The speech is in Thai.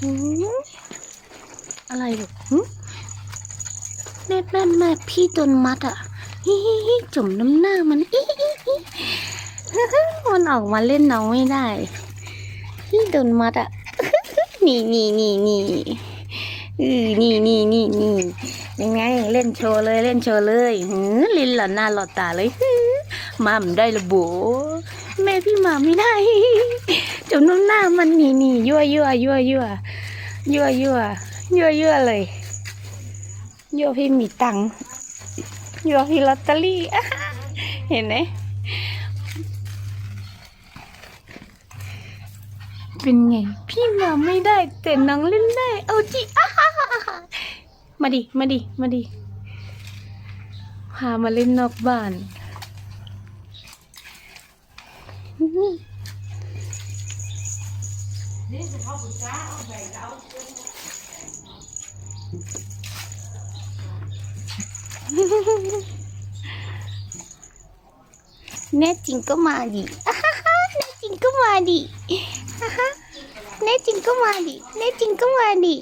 หืมอะไรลูกหืมแม่แม่แม่พี่โดนมัดอะฮิฮิฮิจุ่มน้ำหน้ามันอิอิอิมันออกมาเล่นน้องไม่ได้พี่โดนมัดอะนี่นี่นี่นี่อือนี่นี่นี่นี่ยังไงเล่นโชว์เลยเล่นโชว์เลยหือลินหล่อหน้าหล่อตาเลยหือมาไม่ได้ละโบแม่พี่มาไม่ได้จุ่ มันหน้ามันนี่นี่ยั่วยั่วยั่วยั่วยั่วยั่วยั่วยั่วเลยยั่วพี่มีตังค์ยั่วพี่ลอตเตอรี่เห็นไหมเป็นไง พี่มาไม่ได้ แต่น้องเล่นได้ เอาจิมาดิ มาดิ มาดิ พามาเล่นนอกบ้านแน่จริงก็มาดิอ่าฮ่าฮ่าแน่จริงก็มาดิอ่าฮ่าแน่จริงก็มาดิแน่จริงก็มาดิ